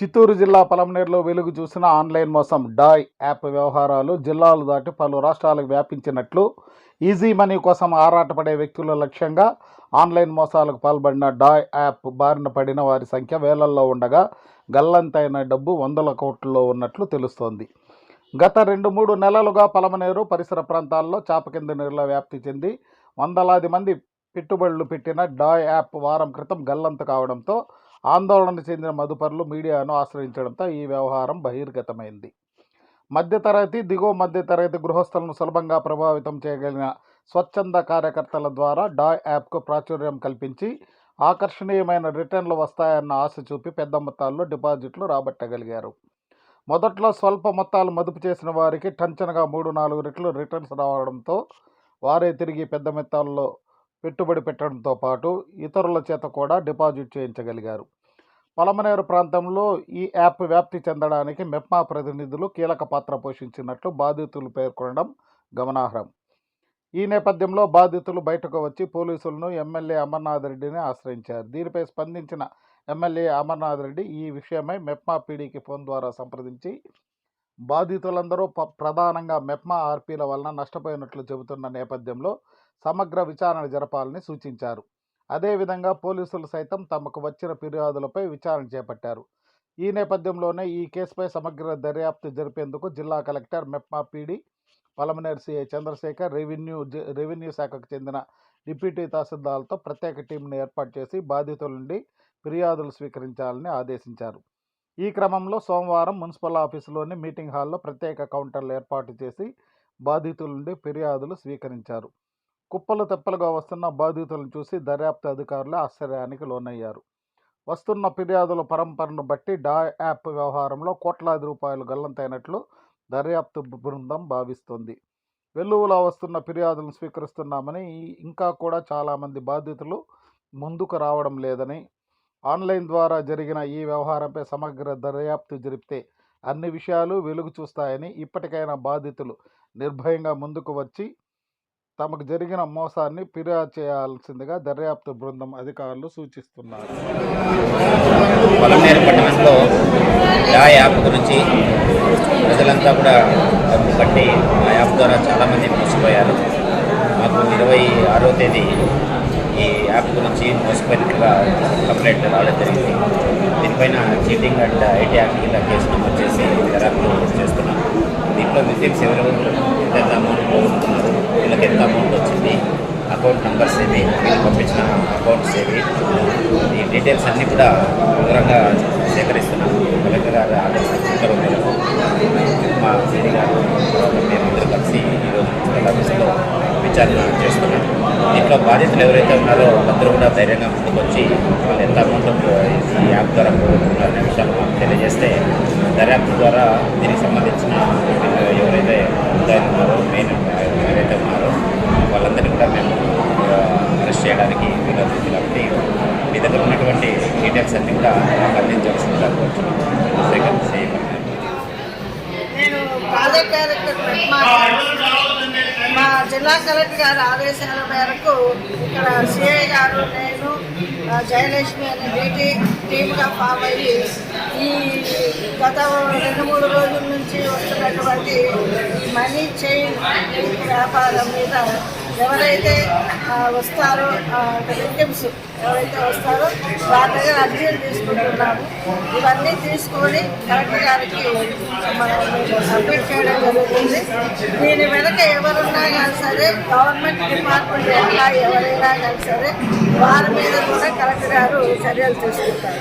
చిత్తూరు జిల్లా పలమనేరులో వెలుగు చూసిన ఆన్లైన్ మోసం డాయ్ యాప్ వ్యవహారాలు జిల్లాలు దాటి పలు రాష్ట్రాలకు వ్యాపించినట్లు ఈజీ మనీ కోసం ఆరాటపడే వ్యక్తుల లక్ష్యంగా ఆన్లైన్ మోసాలకు పాల్పడిన డాయ్ యాప్ బారిన పడిన వారి సంఖ్య వేలల్లో ఉండగా గల్లంతైన డబ్బు వందల కోట్లలో ఉన్నట్లు తెలుస్తోంది. గత రెండు మూడు నెలలుగా పలమనేరు పరిసర ప్రాంతాల్లో చాప కింద వ్యాప్తి చెంది వందలాది మంది పెట్టుబడులు పెట్టిన డాయ్ యాప్ వారం క్రితం గల్లంత కావడంతో ఆందోళన చెందిన మదుపరులు మీడియాను ఆశ్రయించడంతో ఈ వ్యవహారం బహిర్గతమైంది. మధ్యతరగతి దిగువ మధ్యతరగతి గృహస్థులను సులభంగా ప్రభావితం చేయగలిగిన స్వచ్ఛంద కార్యకర్తల ద్వారా డాయ్ యాప్కు ప్రాచుర్యం కల్పించి ఆకర్షణీయమైన రిటర్న్లు వస్తాయన్న ఆశ చూపి పెద్ద మొత్తాల్లో డిపాజిట్లు రాబట్టగలిగారు. మొదట్లో స్వల్ప మొత్తాలు మదుపు చేసిన వారికి టంచనగా మూడు నాలుగు రెట్లు రిటర్న్స్ రావడంతో వారే తిరిగి పెద్ద మొత్తాల్లో పెట్టుబడి పెట్టడంతో పాటు ఇతరుల చేత కూడా డిపాజిట్ చేయించగలిగారు. పలమనేరు ప్రాంతంలో ఈ యాప్ వ్యాప్తి చెందడానికి మెప్మా ప్రతినిధులు కీలక పాత్ర పోషించినట్లు బాధితులు పేర్కొనడం గమనార్హం. ఈ నేపథ్యంలో బాధితులు బయటకు వచ్చి పోలీసులను ఎమ్మెల్యే అమర్నాథ్ రెడ్డిని ఆశ్రయించారు. దీనిపై స్పందించిన ఎమ్మెల్యే అమర్నాథ్ రెడ్డి ఈ విషయమై మెప్మా పీడీకి ఫోన్ ద్వారా సంప్రదించి బాధితులందరూ ప- ప్రధానంగా మెప్మా ఆర్పీల వలన నష్టపోయినట్లు చెబుతున్న నేపథ్యంలో సమగ్ర విచారణ జరపాలని సూచించారు. అదేవిధంగా పోలీసులు సైతం తమకు వచ్చిన ఫిర్యాదులపై విచారణ చేపట్టారు. ఈ నేపథ్యంలోనే ఈ కేసుపై సమగ్ర దర్యాప్తు జరిపేందుకు జిల్లా collector MEPMA PD Palamaneru CI Chandrasekhar revenue revenue శాఖకు చెందిన డిప్యూటీ తహసీల్దార్లతో ప్రత్యేక టీంను ఏర్పాటు చేసి బాధితుల నుండి ఫిర్యాదులు స్వీకరించాలని ఆదేశించారు. ఈ క్రమంలో సోమవారం మున్సిపల్ ఆఫీసులోని మీటింగ్ హాల్లో ప్రత్యేక కౌంటర్లు ఏర్పాటు చేసి బాధితుల నుండి ఫిర్యాదులు స్వీకరించారు. కుప్పలు తెప్పలుగా వస్తున్న బాధితులను చూసి దర్యాప్తు అధికారులు ఆశ్చర్యానికి లోనయ్యారు. వస్తున్న ఫిర్యాదుల పరంపరను బట్టి డా యాప్ వ్యవహారంలో కోట్లాది రూపాయలు గల్లంతైనట్లు దర్యాప్తు బృందం భావిస్తోంది. వెల్లువలో వస్తున్న ఫిర్యాదులను స్వీకరిస్తున్నామని ఇంకా కూడా చాలామంది బాధితులు ముందుకు రావడం లేదని ఆన్లైన్ ద్వారా జరిగిన ఈ వ్యవహారంపై సమగ్ర దర్యాప్తు జరిపితే అన్ని విషయాలు వెలుగు చూస్తాయని ఇప్పటికైనా బాధితులు నిర్భయంగా ముందుకు వచ్చి తమకు జరిగిన మోసాన్ని ఫిర్యాదు చేయాల్సిందిగా దర్యాప్తు బృందం అధికారులు సూచిస్తున్నారు. పొలంనేరు పట్టణంలో ఆ యాప్ గురించి ప్రజలంతా కూడా డబ్బు కట్టి ఆ యాప్ ద్వారా చాలామంది మోసపోయారు. మాకు ఇరవై ఆరో తేదీ యాప్ గురించి మోసపోయినట్లుగా కంప్లైంట్ రావడం జరిగింది. దీనిపైన చీటింగ్ అండ్ ఐటీ యాక్ట్ కింద కేసు నమోదు చేసి దర్యాప్తు చేస్తున్నాం. దీంట్లో విక్టిమ్స్ ఎవరు ఎంత అమౌంట్ పోగొట్టుకున్నారు వీళ్ళకి ఎంత అమౌంట్ వచ్చింది అకౌంట్ నెంబర్స్ ఏవి వీళ్ళు పంపించిన అకౌంట్స్ ఏవి ఈ డీటెయిల్స్ అన్నీ కూడా వివరంగా సేకరిస్తున్నాం. కలెక్టర్ గారు ఆదేశం మేరకు మా సిడి గారు మేమందరూ కలిసి ఈరోజు ఆఫీస్లో విచారణ చేస్తున్నాం. దీంట్లో బాధితులు ఎవరైతే ఉన్నారో అందరూ కూడా ధైర్యంగా ముందుకు వచ్చి వాళ్ళు ఎంత అమౌంట్ uh, ఈ యాప్ ద్వారా పోగొట్టుకున్నారనే విషయాలు మాకు తెలియజేస్తే దర్యాప్తు ద్వారా దీనికి సంబంధించిన uh, ఎవరైతే ముద్దాయిలు ఉన్నారో మెయిన్ ఎవరైతే ఉన్నారో వాళ్ళందరినీ కూడా మేము uh, అరెస్ట్ చేయడానికి వీలవుతుంది కాబట్టి మీ దగ్గర ఉన్నటువంటి డీటెయిల్స్ అన్నీ కూడా మాకు అందించాల్సిందిగా కోరుతున్నాం సెకండ్ సేమ్ నేను జిల్లా కలెక్టర్ గారి ఆదేశాల మేరకు ఇక్కడ సిఐ గారు నేను జయలక్ష్మి అనే డీటీ టీమ్గా ఫామ్ అయ్యి ఈ గత రెండు మూడు రోజుల నుంచి వస్తున్నటువంటి మనీ చైన్ వ్యాపారం మీద ఎవరైతే వస్తారో విక్టిమ్స్ ఎవరైతే వస్తారో వారి దగ్గర అర్జీలు తీసుకుంటున్నాము ఇవన్నీ తీసుకొని కలెక్టర్ గారికి మనం సబ్మిట్ చేయడం జరుగుతుంది. దీని వెనక ఎవరున్నా కానీ సరే గవర్నమెంట్ డిపార్ట్మెంట్ ఎలా ఎవరైనా కానీ సరే వారి మీద కూడా కలెక్టర్ గారు చర్యలు తీసుకుంటారు.